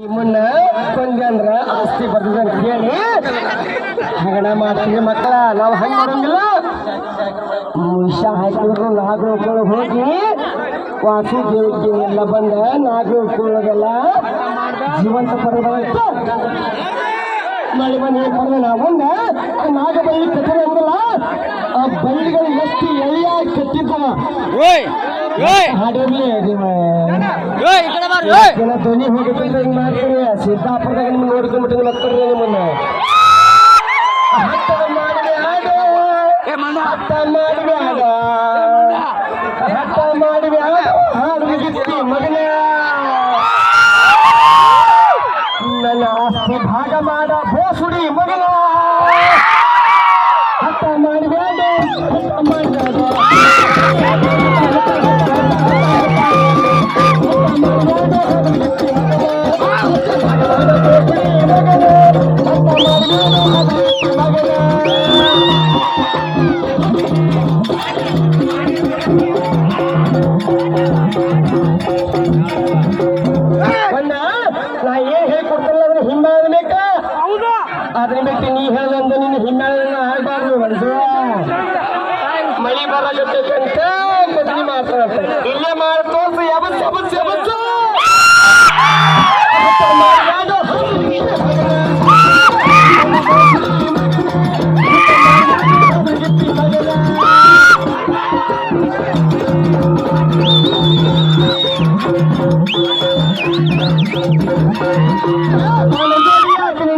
ನಿಮ್ಮನ್ನ ಕೊಂದ್ಯಂದ್ರ ಆಸ್ತಿ ಬರ್ತದೆ ಅಂತ ಹೇಳಿ ಹಗಣ ಮಾಡ್ತೀವಿ ಮಕ್ಕಳ. ನಾವು ಹಂಗ ಮಾಡಂಗಿಲ್ಲ. ವಿಷ ಹಾಕಿದ್ರು ನಾಗರೋಕ್ಕೊಳಗೆ ಹೋಗಿ ವಾಸಿ ದೇವಿಗೆ ಎಲ್ಲ ಬಂದ ನಾಗರೋಕ್ಕೊಳಗೆಲ್ಲ ಜೀವಂತ ಪಡೆದ ಮಳೆ ಮನೆ ಪಡೆದ ನಾವೊಂದ ನಾಗ ಬಳ್ಳಿ ಕಟ್ಟಡ ಅಂದಲ್ಲ ಆ ಬಳ್ಳಿಗಳು ಧ್ವನಿ ಹೋಗುತ್ತೆ ಹಿಂಗ್ ಮಾಡ್ತೀರಿ ಸಿದ್ದಾಪುರದಾಗ ನಿಮ್ಗೆ ನೋಡ್ಕೊಂಡ್ಬಿಟ್ಟು ಮಕ್ಕಳು ನಿಮ್ಮನ್ನ ಹತ್ತ ಮಾಡಿದೆ ಆಡು ಏ ಮಂಡ ಹತ್ತ ನಾ ಏನ್ ಹೇಳ್ಕೊಡ್ತಾರಲ್ಲ ಅದನ್ನ ಹಿಂಬಾಳ ಬೇಕ? ಹೌದಾ? ಅದ್ರ ಬಿಟ್ಟು ನೀ ಹೇಳಂದ ನಿನ್ನ ಹಿಂಬಾಲ ಆಗ್ಬಾರ್ದು ಮನುಷ್ಯ ಮಳಿ ಬರಲಿರ್ತಕ್ಕಂತ I'm من دور يا بني